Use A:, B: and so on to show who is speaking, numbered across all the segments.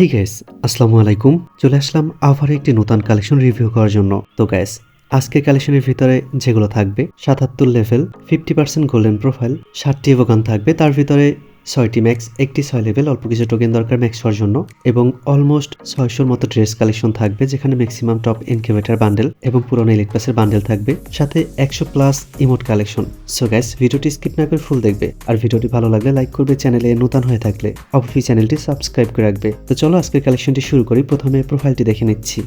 A: এই গ্যাস আসসালামু আলাইকুম। চলে আসলাম আবার একটি নতুন কালেকশন রিভিউ করার জন্য। তো গ্যাস আজকে কালেকশনের ভিতরে যেগুলো থাকবে, সাতাত্তর level fifty percent golden profile ষাটটি এভোগান থাকবে। তার ভিতরে ছয়টি ম্যাক্স, একটি ছয় লেভেল, অল্প কিছু টোকেন দরকার ম্যাক্স হওয়ার জন্য এবং অলমোস্ট ছয়শোর মতো ড্রেস কালেকশন থাকবে যেখানে ম্যাক্সিমাম টপ ইনকিউবেটার বান্ডেল এবং পুরনো ইলেক পাসের বান্ডেল থাকবে, সাথে একশো plus emote collection so guys ভিডিওটি স্কিপ না করে ফুল দেখবে। আর ভিডিওটি ভালো লাগলে লাইক করবে চ্যানেলে নতুন হয়ে থাকলে অবশ্যই চ্যানেলটি সাবস্ক্রাইব করে রাখবে। তো চলো আজকের কালেকশনটি শুরু করি, প্রথমে প্রোফাইলটি দেখে নিচ্ছি।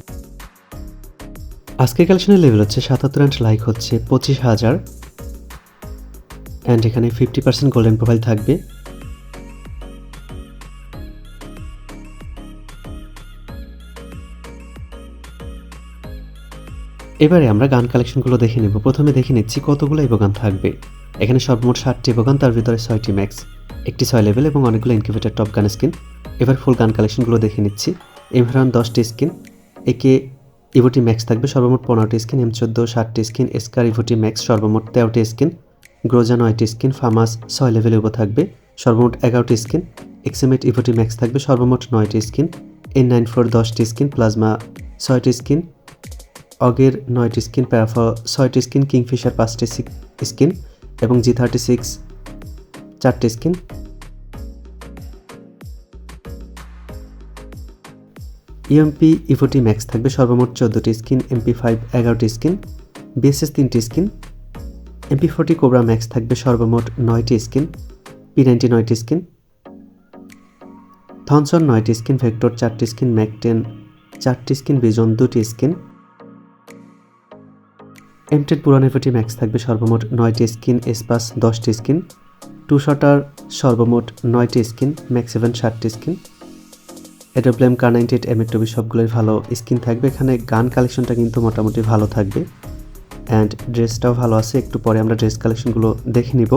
A: আজকের কালেকশনের লেভেল হচ্ছে সাতাত্তর অ্যান্ড লাইক হচ্ছে পঁচিশ হাজার। অ্যান্ড এখানে ফিফটি পার্সেন্ট গোল্ডেন প্রোফাইল থাকবে। এবারে আমরা গান কালেকশনগুলো দেখে নেব। প্রথমে দেখে নিচ্ছি কতগুলো গান থাকবে। এখানে সর্বমোট ষাটটি গান তার ভিতরে ছয়টি ম্যাক্স একটি ছয় লেভেল এবং অনেকগুলো ইনকিউবেটার টপ গান স্কিন এবার ফুল গান কালেকশনগুলো দেখে নিচ্ছি। এমহারান দশটি স্কিন একে ইভোটি ম্যাক্স থাকবে, সর্বমোট পনেরোটি স্কিন এম চোদ্দ, ষাটটি স্কিন এসকার ইভোটি ম্যাক্স সর্বমোট তেরোটি স্কিন গ্রোজা নয়টি স্কিন ফার্মাস ছয় লেভেল ইভো থাকবে, সর্বমোট এগারোটি স্কিন এক্সেমেট ইভোটি ম্যাক্স থাকবে, সর্বমোট নয়টি স্কিন এন নাইন ফোর দশটি স্কিন প্লাজমা ছয়টি স্কিন অগের নয়টি স্কিন প্যারাফা ছয়টি স্কিন কিংফিশার, পাঁচটি স্কিন এবং জি থার্টি সিক্স চারটি স্কিন। ইএমপি ইভোটি ম্যাক্স থাকবে সর্বমোট চোদ্দোটি স্কিন এমপি ফাইভ এগারোটি স্কিন বিএসএস তিনটি skin MP forty cobra max থাকবে সর্বমোট নয়টি স্কিন পি নাইনটি নয়টি স্কিন থনসন নয়টি স্কিন, ভেক্টর চারটি স্কিন, ম্যাকটেন চারটি স্কিন, বিজন দুটি স্কিন এমটেড পুরানের প্রতি ম্যাক্স থাকবে সর্বমোট নয়টি স্কিন এসপাস দশটি স্কিন টু শটার সর্বমোট নয়টি স্কিন ম্যাক্স সেভেন ষাটটি স্কিন এডোপ্লেম কার নাইনটি এইট এম টবি সবগুলোই ভালো স্কিন থাকবে। এখানে গান কালেকশনটা কিন্তু মোটামুটি ভালো থাকবে। অ্যান্ড ড্রেসটাও ভালো আছে। একটু পরে আমরা ড্রেস কালেকশনগুলো দেখে নিব।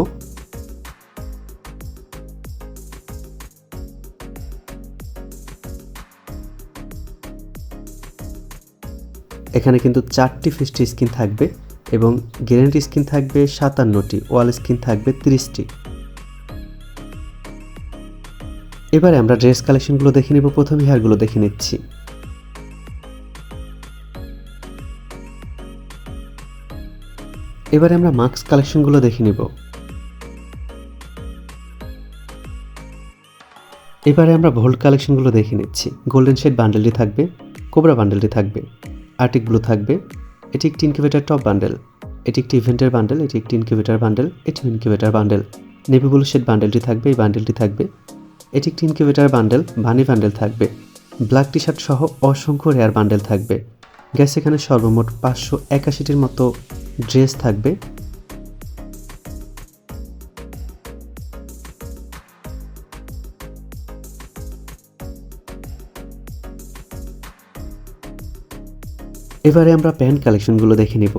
A: এখানে কিন্তু চারটি ফিস্টি স্কিন থাকবে এবং গ্যারেন্টি স্কিন থাকবে সাতান্নটি ওয়াল স্কিন থাকবে তিরিশটি। এবারে আমরা ড্রেস কালেকশনগুলো দেখে নিব, প্রথম হেয়ারগুলো দেখে নিচ্ছি। এবারে আমরা মাস্ক কালেকশনগুলো দেখে নিব। এবারে আমরা ভোল্ট কালেকশনগুলো দেখে নিচ্ছি। গোল্ডেন শেড বান্ডেলটি থাকবে কোবরা বান্ডেলটি থাকবে। আর্টিক ব্লু থাকবে। এটি একটি ইনকিউবেটার টপ বান্ডেল এটি একটি ইভেন্টের বান্ডেল এটি একটি ইনকিউবেটার বান্ডেল এটি incubator bundle navy blue shade বান্ডেলটি থাকবে, এই বান্ডেলটি থাকবে। এটি একটি ইনকিউবেটার বান্ডেল বানি বান্ডেল থাকবে। ব্ল্যাক টি শার্ট সহ অসংখ্য রেয়ার বান্ডেল থাকবে। গ্যাস এখানে সর্বমোট পাঁচশো একাশিটির মতো ড্রেস থাকবে। এবারে আমরা প্যান্ট কালেকশনগুলো দেখে নিব।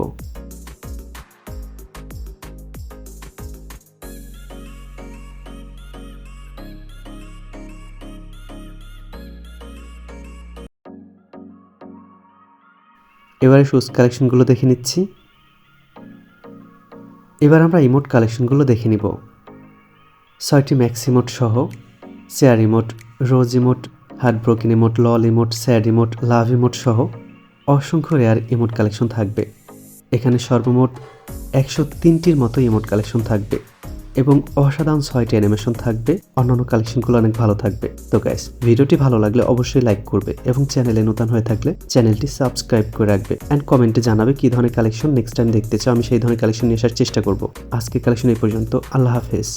A: এবারে শুজ কালেকশনগুলো দেখে নিচ্ছি। এবার আমরা ইমোট কালেকশনগুলো দেখে নিব। ছয়টি ম্যাক্স ইমোট সহ chair emote rose emote heart broken emote LOL emote sad emote love emote সহ। অসংখ্য রেয়ার ইমোট কালেকশন থাকবে। এখানে সর্বমোট একশো তিনটির মতো ইমোট কালেকশন থাকবে এবং অসাধারণ ছয়টি অ্যানিমেশন থাকবে। অন্যান্য কালেকশনগুলো অনেক ভালো থাকবে। তো গাইস ভিডিওটি ভালো লাগলে অবশ্যই লাইক করবে এবং চ্যানেলে নতুন হয়ে থাকলে চ্যানেলটি সাবস্ক্রাইব করে রাখবে অ্যান্ড কমেন্টে জানাবে কী ধরনের কালেকশন নেক্সট টাইম দেখতে চাও, আমি সেই ধরনের কালেকশন নিয়ে আসার চেষ্টা করব। আজকের কালেকশন এই পর্যন্ত, আল্লাহ হাফেজ।